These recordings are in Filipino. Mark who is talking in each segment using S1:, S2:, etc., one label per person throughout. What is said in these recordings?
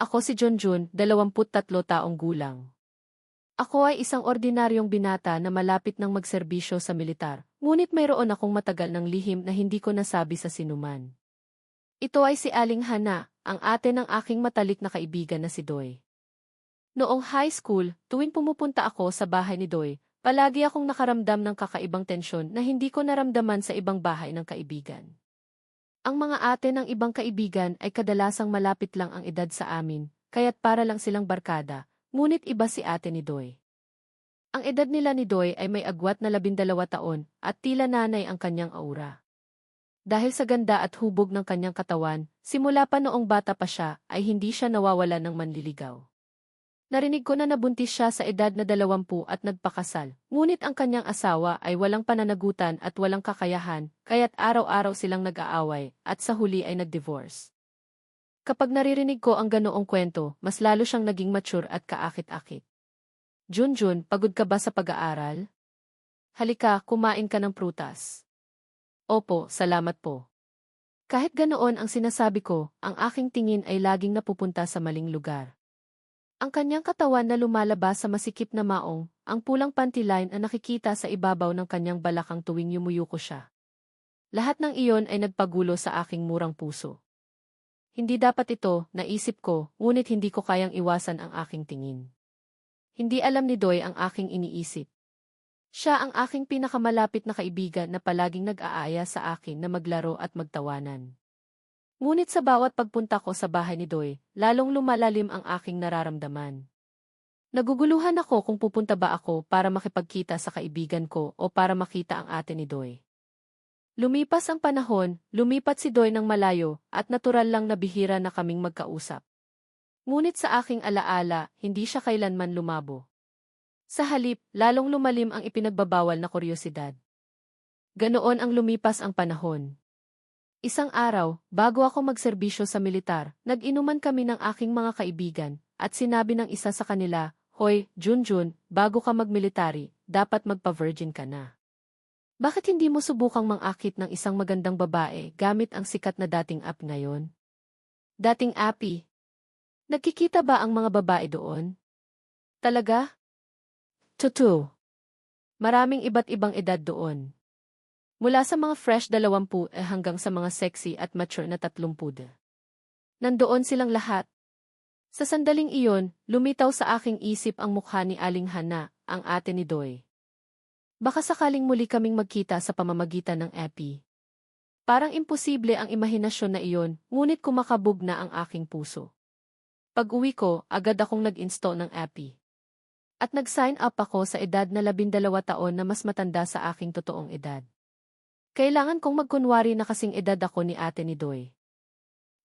S1: Ako si Junjun, 23 taong gulang. Ako ay isang ordinaryong binata na malapit ng magserbisyo sa militar, ngunit mayroon akong matagal ng lihim na hindi ko nasabi sa sinuman. Ito ay si Aling Hana, ang ate ng aking matalik na kaibigan na si Doy. Noong high school, tuwing pumupunta ako sa bahay ni Doy, palagi akong nakaramdam ng kakaibang tensyon na hindi ko naramdaman sa ibang bahay ng kaibigan. Ang mga ate ng ibang kaibigan ay kadalasang malapit lang ang edad sa amin, kaya't para lang silang barkada, ngunit iba si ate ni Doy. Ang edad nila ni Doy ay may agwat na labindalawa taon at tila nanay ang kanyang aura. Dahil sa ganda at hubog ng kanyang katawan, simula pa noong bata pa siya ay hindi siya nawawala ng manliligaw. Narinig ko na nabuntis siya sa edad na dalawampu at nagpakasal, ngunit ang kanyang asawa ay walang pananagutan at walang kakayahan, kaya't araw-araw silang nag-aaway at sa huli ay nag-divorce. Kapag naririnig ko ang ganoong kwento, mas lalo siyang naging mature at kaakit-akit. Junjun, pagod ka ba sa pag-aaral? Halika, kumain ka ng prutas. Opo, salamat po. Kahit ganoon ang sinasabi ko, ang aking tingin ay laging napupunta sa maling lugar. Ang kanyang katawan na lumalabas sa masikip na maong, ang pulang pantiline ang nakikita sa ibabaw ng kanyang balakang tuwing yumuyuko siya. Lahat ng iyon ay nagpagulo sa aking murang puso. Hindi dapat ito, naisip ko, ngunit hindi ko kayang iwasan ang aking tingin. Hindi alam ni Doy ang aking iniisip. Siya ang aking pinakamalapit na kaibigan na palaging nag-aaya sa akin na maglaro at magtawanan. Ngunit sa bawat pagpunta ko sa bahay ni Doy, lalong lumalalim ang aking nararamdaman. Naguguluhan ako kung pupunta ba ako para makipagkita sa kaibigan ko o para makita ang ate ni Doy. Lumipas ang panahon, lumipat si Doy ng malayo at natural lang na bihira na kaming magkausap. Ngunit sa aking alaala, hindi siya kailanman lumabo. Sa halip, lalong lumalim ang ipinagbabawal na kuryosidad. Ganoon ang lumipas ang panahon. Isang araw, bago ako magserbisyo sa militar, nag-inuman kami ng aking mga kaibigan, at sinabi ng isa sa kanila, Hoy, Junjun, bago ka magmilitary, dapat magpa-virgin ka na. Bakit hindi mo subukang mangakit ng isang magandang babae gamit ang sikat na dating app ngayon? Dating appy. Nagkikita ba ang mga babae doon? Talaga? Tutu. Maraming iba't ibang edad doon. Mula sa mga fresh 20 eh hanggang sa mga sexy at mature na 30. Nandoon silang lahat. Sa sandaling iyon, lumitaw sa aking isip ang mukha ni Aling Hana, ang ate ni Doy. Baka sakaling muli kaming magkita sa pamamagitan ng epi. Parang imposible ang imahinasyon na iyon, ngunit kumakabog na ang aking puso. Pag uwi ko, agad akong nag-install ng epi. At nag-sign up ako sa edad na labindalawa taon na mas matanda sa aking totoong edad. Kailangan kong magkunwari na kasing edad ako ni ate ni Doy.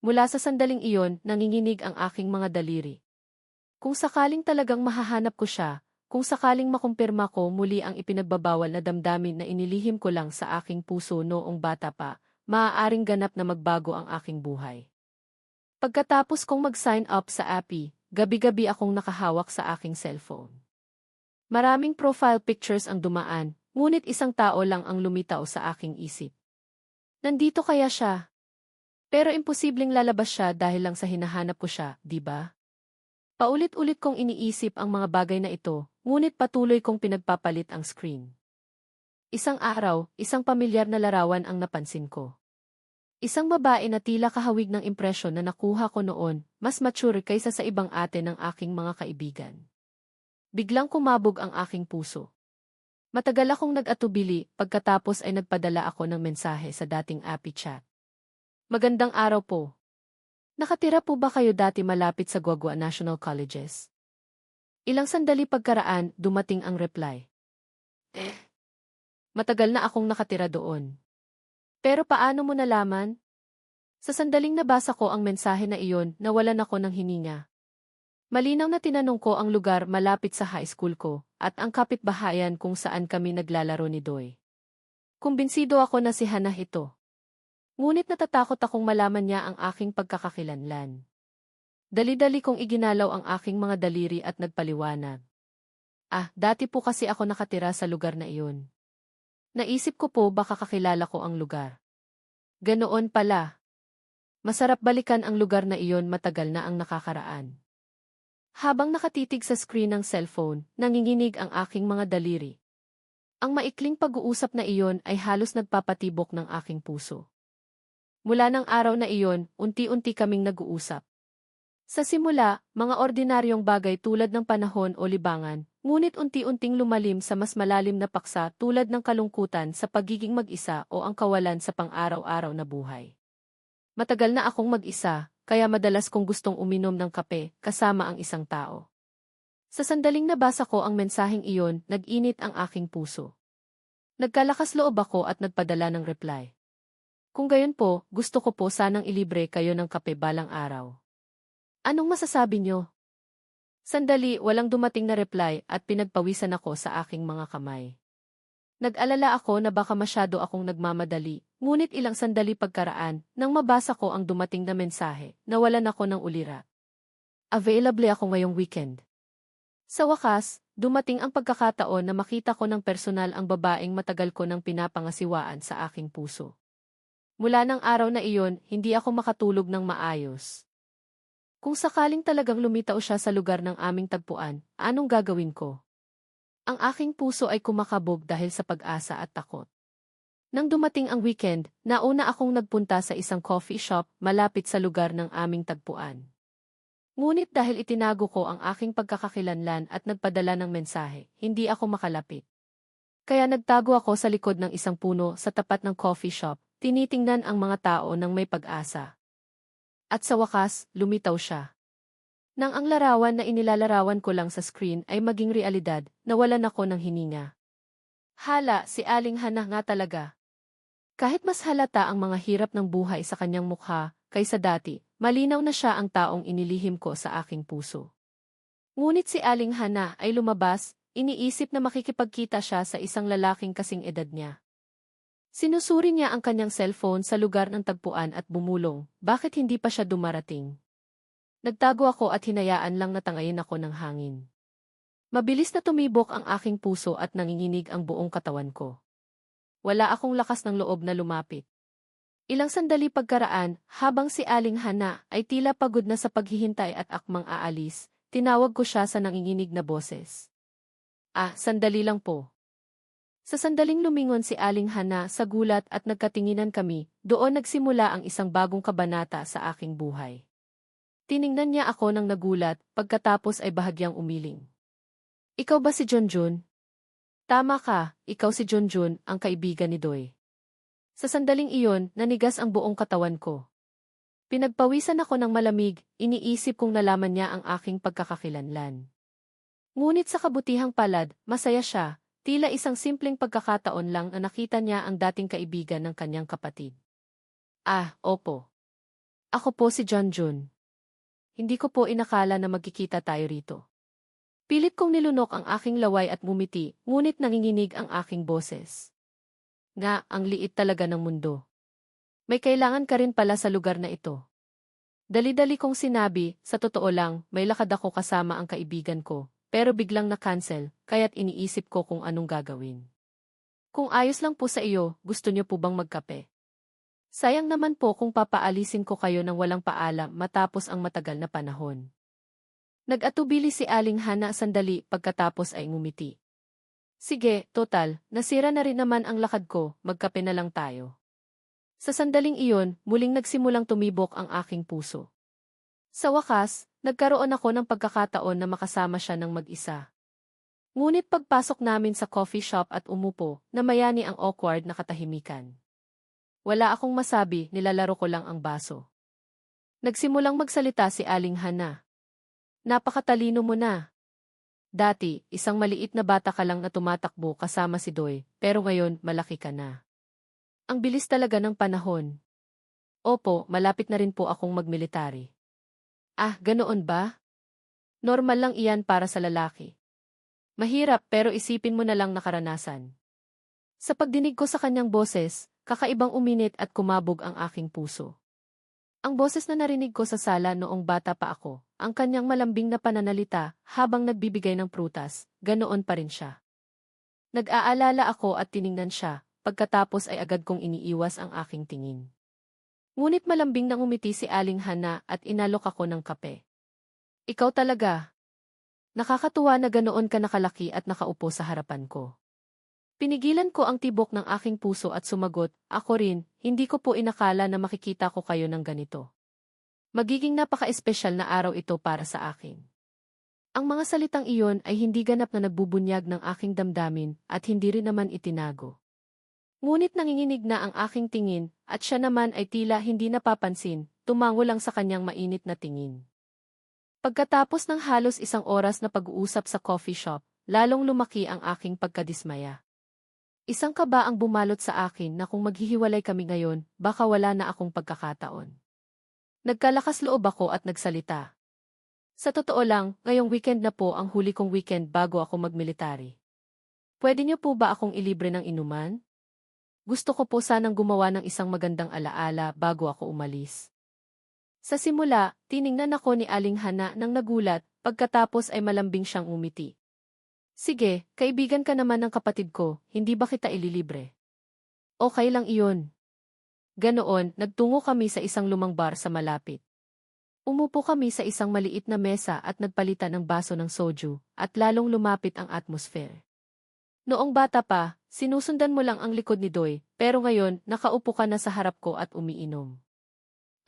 S1: Mula sa sandaling iyon, nanginginig ang aking mga daliri. Kung sakaling talagang mahahanap ko siya, kung sakaling makumpirma ko muli ang ipinagbabawal na damdamin na inilihim ko lang sa aking puso noong bata pa, maaaring ganap na magbago ang aking buhay. Pagkatapos kong mag-sign up sa Appy, gabi-gabi akong nakahawak sa aking cellphone. Maraming profile pictures ang dumaan, Ngunit isang tao lang ang lumitaw sa aking isip. Nandito kaya siya? Pero imposibleng lalabas siya dahil lang sa hinahanap ko siya, di ba? Paulit-ulit kong iniisip ang mga bagay na ito, ngunit patuloy kong pinagpapalit ang screen. Isang araw, isang pamilyar na larawan ang napansin ko. Isang babae na tila kahawig ng impresyon na nakuha ko noon, mas mature kaysa sa ibang ate ng aking mga kaibigan. Biglang kumabog ang aking puso. Matagal akong nag-atubili, pagkatapos ay nagpadala ako ng mensahe sa dating Appy Chat. Magandang araw po. Nakatira po ba kayo dati malapit sa Guagua National Colleges? Ilang sandali pagkaraan, dumating ang reply. Eh, matagal na akong nakatira doon. Pero paano mo nalaman? Sa sandaling nabasa ko ang mensahe na iyon, nawalan ako ng hininga. Malinaw na tinanong ko ang lugar malapit sa high school ko, at ang kapitbahayan kung saan kami naglalaro ni Doy. Kumbinsido ako na si Hannah ito. Ngunit natatakot akong malaman niya ang aking pagkakakilanlan. Dali-dali kong iginalaw ang aking mga daliri at nagpaliwanag. Ah, dati po kasi ako nakatira sa lugar na iyon. Naisip ko po baka kakilala ko ang lugar. Ganoon pala. Masarap balikan ang lugar na iyon matagal na ang nakakaraan. Habang nakatitig sa screen ng cellphone, nanginginig ang aking mga daliri. Ang maikling pag-uusap na iyon ay halos nagpapatibok ng aking puso. Mula ng araw na iyon, unti-unti kaming nag-uusap. Sa simula, mga ordinaryong bagay tulad ng panahon o libangan, ngunit unti-unting lumalim sa mas malalim na paksa tulad ng kalungkutan sa pagiging mag-isa o ang kawalan sa pang-araw-araw na buhay. Matagal na akong mag-isa, kaya madalas kong gustong uminom ng kape kasama ang isang tao. Sa sandaling nabasa ko ang mensaheng iyon, nag-init ang aking puso. Nagkalakas loob ako at nagpadala ng reply. Kung gayon po, gusto ko po sanang ilibre kayo ng kape balang araw. Anong masasabi nyo? Sandali, walang dumating na reply at pinagpawisan ako sa aking mga kamay. Nag-alala ako na baka masyado akong nagmamadali, ngunit ilang sandali pagkaraan, nang mabasa ko ang dumating na mensahe, nawalan ako ng ulira. Available ako ngayong weekend. Sa wakas, dumating ang pagkakataon na makita ko ng personal ang babaeng matagal ko nang pinapangasiwaan sa aking puso. Mula ng araw na iyon, hindi ako makatulog ng maayos. Kung sakaling talagang lumitaw siya sa lugar ng aming tagpuan, anong gagawin ko? Ang aking puso ay kumakabog dahil sa pag-asa at takot. Nang dumating ang weekend, nauna akong nagpunta sa isang coffee shop malapit sa lugar ng aming tagpuan. Ngunit dahil itinago ko ang aking pagkakakilanlan at nagpadala ng mensahe, hindi ako makalapit. Kaya nagtago ako sa likod ng isang puno sa tapat ng coffee shop, tinitingnan ang mga tao ng may pag-asa. At sa wakas, lumitaw siya. Nang ang larawan na inilalarawan ko lang sa screen ay maging realidad, nawalan ako ng hininga. Hala, si Aling Hana nga talaga. Kahit mas halata ang mga hirap ng buhay sa kanyang mukha, kaysa dati, malinaw na siya ang taong inilihim ko sa aking puso. Ngunit si Aling Hana ay lumabas, iniisip na makikipagkita siya sa isang lalaking kasing edad niya. Sinusuri niya ang kanyang cellphone sa lugar ng tagpuan at bumulong, bakit hindi pa siya dumarating? Nagtago ako at hinayaan lang natangayin ako ng hangin. Mabilis na tumibok ang aking puso at nanginginig ang buong katawan ko. Wala akong lakas ng loob na lumapit. Ilang sandali pagkaraan, habang si Aling Hana ay tila pagod na sa paghihintay at akmang aalis, tinawag ko siya sa nanginginig na boses. Ah, sandali lang po. Sa sandaling lumingon si Aling Hana sa gulat at nagkatinginan kami, doon nagsimula ang isang bagong kabanata sa aking buhay. Tiningnan niya ako ng nagulat, pagkatapos ay bahagyang umiling. Ikaw ba si Junjun? Tama ka, ikaw si Junjun, ang kaibigan ni Doy. Sa sandaling iyon, nanigas ang buong katawan ko. Pinagpawisan ako ng malamig, iniisip kong nalaman niya ang aking pagkakakilanlan. Ngunit sa kabutihang palad, masaya siya, tila isang simpleng pagkakataon lang na nakita niya ang dating kaibigan ng kanyang kapatid. Ah, opo. Ako po si John Jun. Hindi ko po inakala na magkikita tayo rito. Pilit kong nilunok ang aking laway at bumiti, ngunit nanginginig ang aking boses. Nga, ang liit talaga ng mundo. May kailangan ka rin pala sa lugar na ito. Dali-dali kong sinabi, sa totoo lang, may lakad ako kasama ang kaibigan ko, pero biglang na-cancel, kaya't iniisip ko kung anong gagawin. Kung ayos lang po sa iyo, gusto niyo po bang magkape? Sayang naman po kung papaalisin ko kayo ng walang paalam matapos ang matagal na panahon. Nag-atubili si Aling Hana sandali pagkatapos ay ngumiti. Sige, total, nasira na rin naman ang lakad ko, magkape na lang tayo. Sa sandaling iyon, muling nagsimulang tumibok ang aking puso. Sa wakas, nagkaroon ako ng pagkakataon na makasama siya ng mag-isa. Ngunit pagpasok namin sa coffee shop at umupo, namayani ang awkward na katahimikan. Wala akong masabi, nilalaro ko lang ang baso. Nagsimulang magsalita si Aling Hana. Napakatalino mo na. Dati, isang maliit na bata ka lang na tumatakbo kasama si Doy, pero ngayon, malaki ka na. Ang bilis talaga ng panahon. Opo, malapit na rin po akong magmilitary. Ah, ganoon ba? Normal lang iyan para sa lalaki. Mahirap pero isipin mo na lang nakaranasan. Sa pagdinig ko sa kanyang boses, Kakaibang uminit at kumabog ang aking puso. Ang boses na narinig ko sa sala noong bata pa ako, ang kanyang malambing na pananalita habang nagbibigay ng prutas, ganoon pa rin siya. Nag-aalala ako at tiningnan siya, pagkatapos ay agad kong iniiwas ang aking tingin. Ngunit malambing nang umiti si Aling Hana at inalok ako ng kape. Ikaw talaga. Nakakatuwa na ganoon ka nakalaki at nakaupo sa harapan ko. Pinigilan ko ang tibok ng aking puso at sumagot, ako rin, hindi ko po inakala na makikita ko kayo ng ganito. Magiging napaka-espesyal na araw ito para sa akin. Ang mga salitang iyon ay hindi ganap na nagbubunyag ng aking damdamin at hindi rin naman itinago. Ngunit nanginginig na ang aking tingin, at siya naman ay tila hindi napapansin, tumango lang sa kanyang mainit na tingin. Pagkatapos ng halos isang oras na pag-uusap sa coffee shop, lalong lumaki ang aking pagkadismaya. Isang kaba ang bumalot sa akin na kung maghihiwalay kami ngayon, baka wala na akong pagkakataon. Nagkalakas loob ako at nagsalita. Sa totoo lang, ngayong weekend na po ang huli kong weekend bago ako magmilitary. Pwede niyo po ba akong ilibre ng inuman? Gusto ko po sanang gumawa ng isang magandang alaala bago ako umalis. Sa simula, tiningnan ako ni Aling Hana nang nagulat, pagkatapos ay malambing siyang umiti. Sige, kaibigan ka naman ng kapatid ko, hindi ba kita ililibre? Okay lang iyon. Ganoon, nagtungo kami sa isang lumang bar sa malapit. Umupo kami sa isang maliit na mesa at nagpalitan ng baso ng soju, at lalong lumapit ang atmosphere. Noong bata pa, sinusundan mo lang ang likod ni Doy, pero ngayon, nakaupo ka na sa harap ko at umiinom.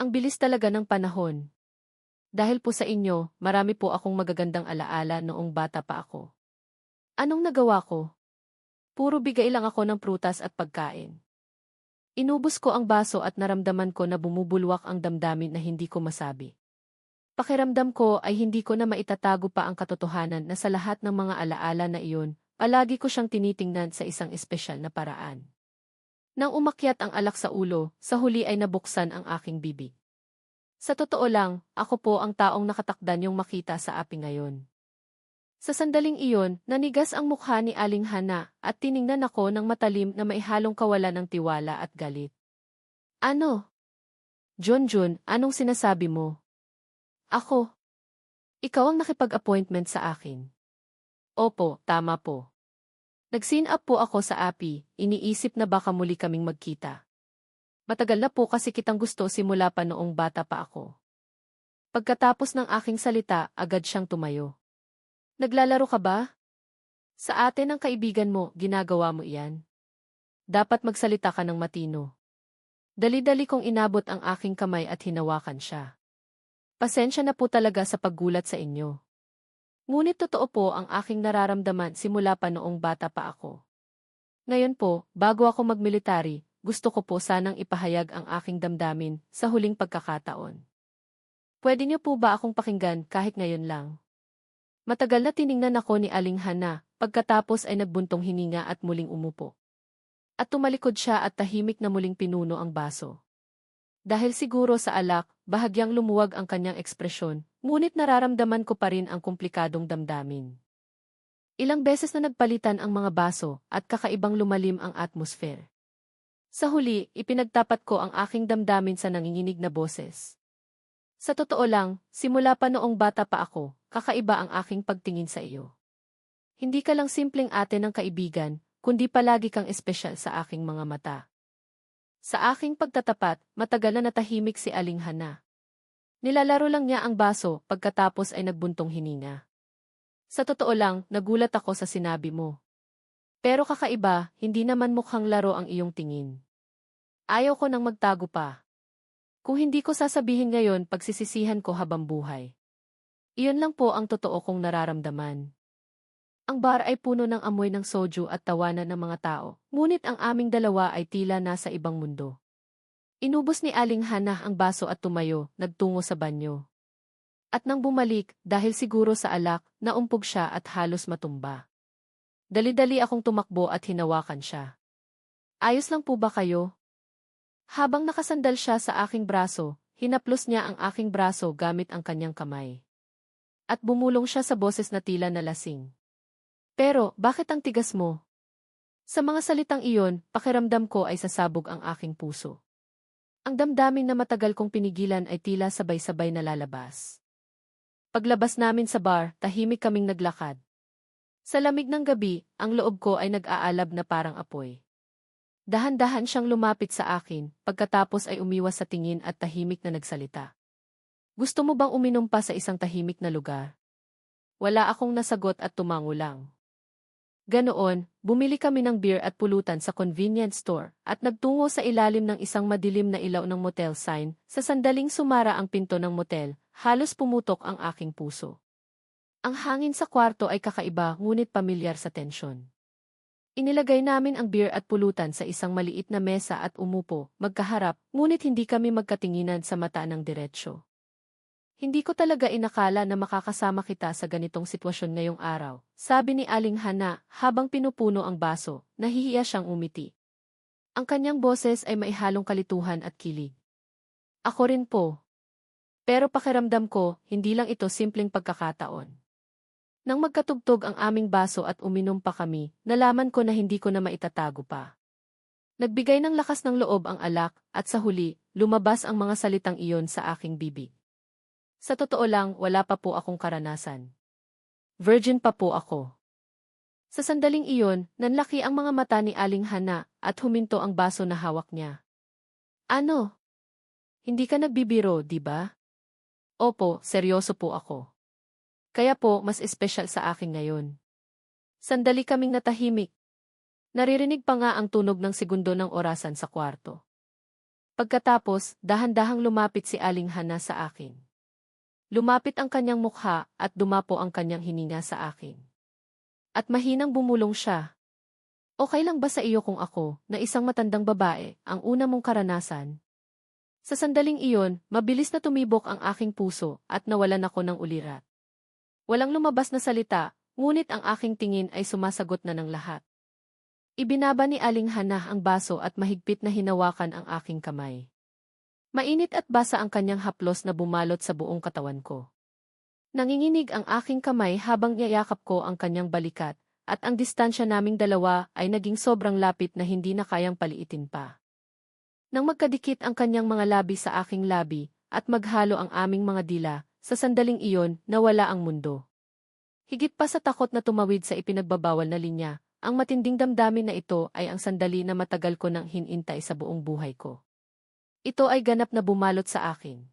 S1: Ang bilis talaga ng panahon. Dahil po sa inyo, marami po akong magagandang alaala noong bata pa ako. Anong nagawa ko? Puro bigay lang ako ng prutas at pagkain. Inubos ko ang baso at naramdaman ko na bumubulwak ang damdamin na hindi ko masabi. Pakiramdam ko ay hindi ko na maitatago pa ang katotohanan na sa lahat ng mga alaala na iyon, Palagi ko siyang tinitingnan sa isang espesyal na paraan. Nang umakyat ang alak sa ulo, sa huli ay nabuksan ang aking bibig. Sa totoo lang, ako po ang taong nakatakdan yung makita sa api ngayon. Sa sandaling iyon, nanigas ang mukha ni Aling Hana at tiningnan ako ng matalim na maihalong kawalan ng tiwala at galit. Ano? Junjun, anong sinasabi mo? Ako. Ikaw ang nakipag-appointment sa akin. Opo, tama po. Nag-sin up po ako sa API, iniisip na baka muli kaming magkita. Matagal na po kasi kitang gusto simula pa noong bata pa ako. Pagkatapos ng aking salita, agad siyang tumayo. Naglalaro ka ba? Sa atin ng kaibigan mo, ginagawa mo iyan. Dapat magsalita ka ng matino. Dali-dali kong inabot ang aking kamay at hinawakan siya. Pasensya na po talaga sa paggulat sa inyo. Ngunit totoo po ang aking nararamdaman simula pa noong bata pa ako. Ngayon po, bago ako magmilitary, gusto ko po sanang ipahayag ang aking damdamin sa huling pagkakataon. Pwede niyo po ba akong pakinggan kahit ngayon lang? Matagal na tiningnan ako ni Aling Hana, pagkatapos ay nagbuntong hininga at muling umupo. At tumalikod siya at tahimik na muling pinuno ang baso. Dahil siguro sa alak, bahagyang lumuwag ang kanyang ekspresyon, Ngunit nararamdaman ko pa rin ang komplikadong damdamin. Ilang beses na nagpalitan ang mga baso at kakaibang lumalim ang atmosphere. Sa huli, ipinagtapat ko ang aking damdamin sa nanginginig na boses. Sa totoo lang, simula pa noong bata pa ako, kakaiba ang aking pagtingin sa iyo. Hindi ka lang simpleng ate ng kaibigan, kundi palagi kang espesyal sa aking mga mata. Sa aking pagtatapat, matagal na natahimik si Aling Hana. Nilalaro lang niya ang baso pagkatapos ay nagbuntong hininga. Sa totoo lang, nagulat ako sa sinabi mo. Pero kakaiba, hindi naman mukhang laro ang iyong tingin. Ayaw ko nang magtago pa. Kung hindi ko sasabihin ngayon, pagsisisihan ko habang buhay. Iyon lang po ang totoo kong nararamdaman. Ang bar ay puno ng amoy ng soju at tawanan ng mga tao, ngunit ang aming dalawa ay tila nasa ibang mundo. Inubos ni Aling Hana ang baso at tumayo, nagtungo sa banyo. At nang bumalik, dahil siguro sa alak, naumpog siya at halos matumba. Dali-dali akong tumakbo at hinawakan siya. Ayos lang po ba kayo? Habang nakasandal siya sa aking braso, hinaplos niya ang aking braso gamit ang kanyang kamay. At bumulong siya sa boses na tila na lasing. Pero, bakit ang tigas mo? Sa mga salitang iyon, pakiramdam ko ay sasabog ang aking puso. Ang damdamin na matagal kong pinigilan ay tila sabay-sabay na lalabas. Paglabas namin sa bar, tahimik kaming naglakad. Sa lamig ng gabi, ang loob ko ay nag-aalab na parang apoy. Dahan-dahan siyang lumapit sa akin, pagkatapos ay umiwas sa tingin at tahimik na nagsalita. Gusto mo bang uminom pa sa isang tahimik na lugar? Wala akong nasagot at tumango lang. Ganoon, bumili kami ng beer at pulutan sa convenience store at nagtungo sa ilalim ng isang madilim na ilaw ng motel sign. Sa sandaling sumara ang pinto ng motel, halos pumutok ang aking puso. Ang hangin sa kwarto ay kakaiba ngunit pamilyar sa tensyon. Inilagay namin ang beer at pulutan sa isang maliit na mesa at umupo, magkaharap, ngunit hindi kami magkatinginan sa mata ng diretsyo. Hindi ko talaga inakala na makakasama kita sa ganitong sitwasyon ngayong araw, sabi ni Aling Hana habang pinupuno ang baso, nahihiya siyang umiti. Ang kanyang boses ay maihalong kalituhan at kilig. Ako rin po. Pero pakiramdam ko, hindi lang ito simpleng pagkakataon. Nang magkatugtog ang aming baso at uminom pa kami, nalaman ko na hindi ko na maitatago pa. Nagbigay ng lakas ng loob ang alak, at sa huli, lumabas ang mga salitang iyon sa aking bibig. Sa totoo lang, wala pa po akong karanasan. Virgin pa po ako. Sa sandaling iyon, nanlaki ang mga mata ni Aling Hana at huminto ang baso na hawak niya. Ano? Hindi ka nagbibiro, di ba? Opo, seryoso po ako. Kaya po, mas espesyal sa akin ngayon. Sandali kaming natahimik. Naririnig pa nga ang tunog ng segundo ng orasan sa kwarto. Pagkatapos, dahan-dahang lumapit si Aling Hana sa akin. Lumapit ang kanyang mukha at dumapo ang kanyang hininga sa akin. At mahinang bumulong siya. Okay lang ba sa iyo kung ako, na isang matandang babae, ang una mong karanasan? Sa sandaling iyon, mabilis na tumibok ang aking puso at nawalan ako ng ulirat. Walang lumabas na salita, ngunit ang aking tingin ay sumasagot na ng lahat. Ibinaba ni Aling Hana ang baso at mahigpit na hinawakan ang aking kamay. Mainit at basa ang kanyang haplos na bumalot sa buong katawan ko. Nanginginig ang aking kamay habang niyayakap ko ang kanyang balikat, at ang distansya naming dalawa ay naging sobrang lapit na hindi na kayang paliitin pa. Nang magkadikit ang kanyang mga labi sa aking labi, at maghalo ang aming mga dila, sa sandaling iyon, nawala ang mundo. Higit pa sa takot na tumawid sa ipinagbabawal na linya, ang matinding damdamin na ito ay ang sandali na matagal ko nang hinintay sa buong buhay ko. Ito ay ganap na bumalot sa akin.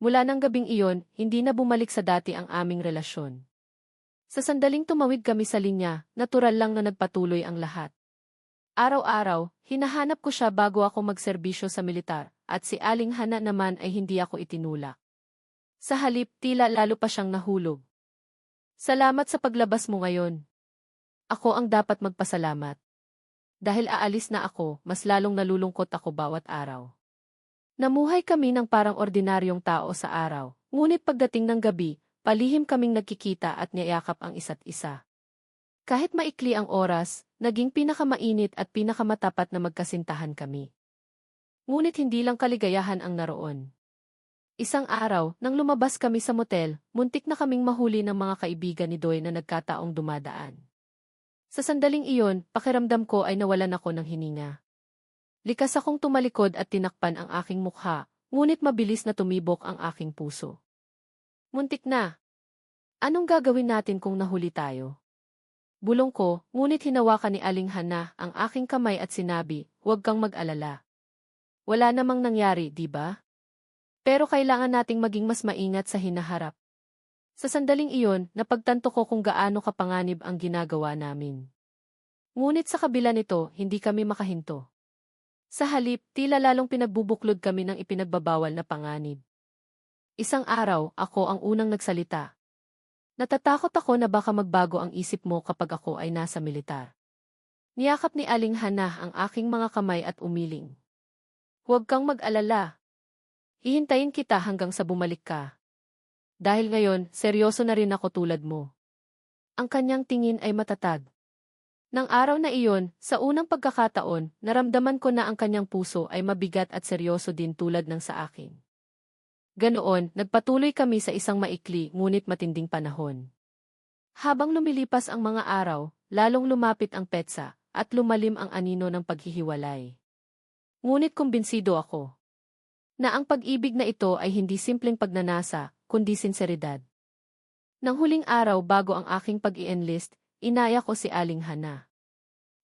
S1: Mula ng gabing iyon, hindi na bumalik sa dati ang aming relasyon. Sa sandaling tumawid kami sa linya, natural lang na nagpatuloy ang lahat. Araw-araw, hinahanap ko siya bago ako magserbisyo sa militar, at si Aling Hana naman ay hindi ako itinulak. Sa halip tila lalo pa siyang nahulog. Salamat sa paglabas mo ngayon. Ako ang dapat magpasalamat. Dahil aalis na ako, mas lalong nalulungkot ako bawat araw. Namuhay kami ng parang ordinaryong tao sa araw, ngunit pagdating ng gabi, palihim kaming nagkikita at niyayakap ang isa't isa. Kahit maikli ang oras, naging pinakamainit at pinakamatapat na magkasintahan kami. Ngunit hindi lang kaligayahan ang naroon. Isang araw, nang lumabas kami sa motel, muntik na kaming mahuli ng mga kaibigan ni Doy na nagkataong dumadaan. Sa sandaling iyon, pakiramdam ko ay nawalan ako ng hininga. Likas akong tumalikod at tinakpan ang aking mukha, ngunit mabilis na tumibok ang aking puso. Muntik na. Anong gagawin natin kung nahuli tayo? Bulong ko, ngunit hinawakan ni Aling Hana ang aking kamay at sinabi, huwag kang mag-alala. Wala namang nangyari, di ba? Pero kailangan nating maging mas maingat sa hinaharap. Sa sandaling iyon, napagtanto ko kung gaano kapanganib ang ginagawa namin. Ngunit sa kabila nito, hindi kami makahinto. Sa halip, tila lalong pinagbubuklod kami ng ipinagbabawal na panganib. Isang araw, ako ang unang nagsalita. Natatakot ako na baka magbago ang isip mo kapag ako ay nasa militar. Niyakap ni Aling Hana ang aking mga kamay at umiling. Huwag kang mag-alala, Hihintayin kita hanggang sa bumalik ka. Dahil ngayon, seryoso na rin ako tulad mo. Ang kanyang tingin ay matatag. Nang araw na iyon, sa unang pagkakataon, naramdaman ko na ang kanyang puso ay mabigat at seryoso din tulad ng sa akin. Ganoon, nagpatuloy kami sa isang maikli ngunit matinding panahon. Habang lumilipas ang mga araw, lalong lumapit ang petsa, at lumalim ang anino ng paghihiwalay. Ngunit kumbinsido ako na ang pag-ibig na ito ay hindi simpleng pagnanasa, kundi sinseridad. Nang huling araw bago ang aking pag-i-enlist, inaya ko si Aling Hana.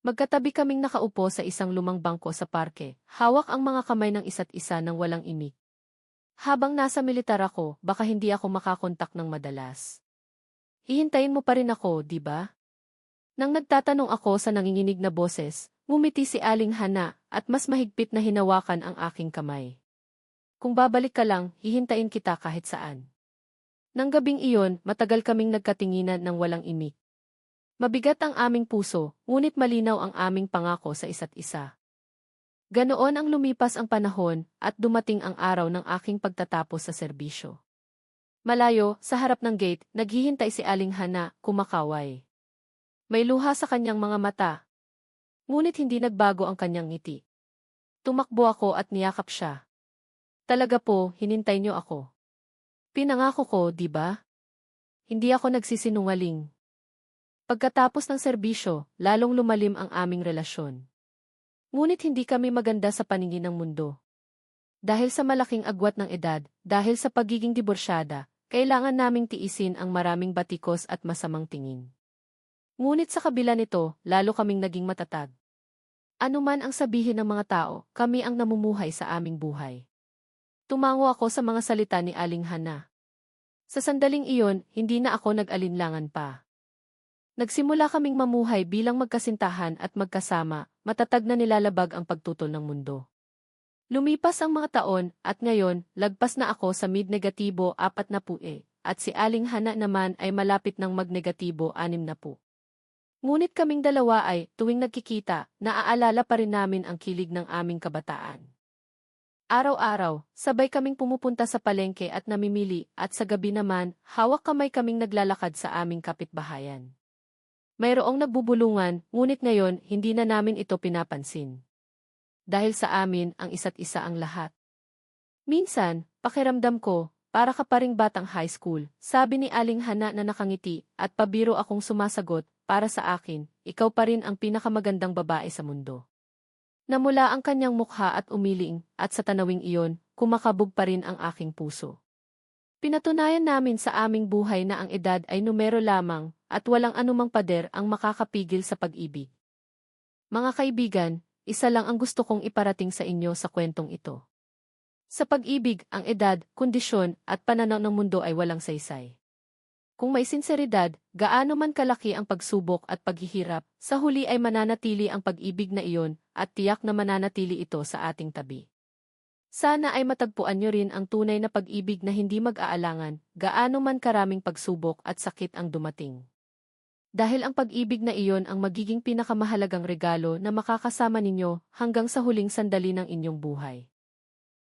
S1: Magkatabi kaming nakaupo sa isang lumang bangko sa parke, hawak ang mga kamay ng isa't isa ng walang imik. Habang nasa militar ako, baka hindi ako makakontak ng madalas. Hihintayin mo pa rin ako, di ba? Nang nagtatanong ako sa nanginginig na boses, ngumiti si Aling Hana at mas mahigpit na hinawakan ang aking kamay. Kung babalik ka lang, hihintayin kita kahit saan. Nang gabing iyon, matagal kaming nagkatinginan ng walang imik. Mabigat ang aming puso, ngunit malinaw ang aming pangako sa isa't isa. Ganoon ang lumipas ang panahon at dumating ang araw ng aking pagtatapos sa serbisyo. Malayo, sa harap ng gate, naghihintay si Aling Hana, kumakaway. May luha sa kanyang mga mata. Ngunit hindi nagbago ang kanyang ngiti. Tumakbo ako at niyakap siya. Talaga po, hinintay niyo ako. Pinangako ko, di ba? Hindi ako nagsisinungaling. Pagkatapos ng serbisyo, lalong lumalim ang aming relasyon. Ngunit hindi kami maganda sa paningin ng mundo. Dahil sa malaking agwat ng edad, dahil sa pagiging diborsyada, kailangan naming tiisin ang maraming batikos at masamang tingin. Ngunit sa kabila nito, lalo kaming naging matatag. Ano man ang sabihin ng mga tao, kami ang namumuhay sa aming buhay. Tumango ako sa mga salita ni Aling Hana. Sa sandaling iyon, hindi na ako nag-alinlangan pa. Nagsimula kaming mamuhay bilang magkasintahan at magkasama, matatag na nilalabag ang pagtutol ng mundo. Lumipas ang mga taon, at ngayon, lagpas na ako sa mid-negatibo apat na pue, at si Aling Hana naman ay malapit ng mag-negatibo anim na pu. Ngunit kaming dalawa ay, tuwing nagkikita, naaalala pa rin namin ang kilig ng aming kabataan. Araw-araw, sabay kaming pumupunta sa palengke at namimili, at sa gabi naman, hawak kamay kaming naglalakad sa aming kapitbahayan. Mayroong nagbubulungan, ngunit ngayon hindi na namin ito pinapansin. Dahil sa amin ang isa't isa ang lahat. Minsan, pakiramdam ko, para ka pa ring batang high school, sabi ni Aling Hana na nakangiti, at pabiro akong sumasagot, para sa akin, ikaw pa rin ang pinakamagandang babae sa mundo. Namula ang kanyang mukha at umiling, at sa tanawing iyon, kumakabog pa rin ang aking puso. Pinatunayan namin sa aming buhay na ang edad ay numero lamang, at walang anumang pader ang makakapigil sa pag-ibig. Mga kaibigan, isa lang ang gusto kong iparating sa inyo sa kwentong ito. Sa pag-ibig, ang edad, kondisyon, at pananaw ng mundo ay walang saysay. Kung may sinseridad, gaano man kalaki ang pagsubok at paghihirap, sa huli ay mananatili ang pag-ibig na iyon, at tiyak na mananatili ito sa ating tabi. Sana ay matagpuan nyo rin ang tunay na pag-ibig na hindi mag-aalangan, gaano man karaming pagsubok at sakit ang dumating. Dahil ang pag-ibig na iyon ang magiging pinakamahalagang regalo na makakasama ninyo hanggang sa huling sandali ng inyong buhay.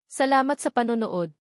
S1: Salamat sa panonood,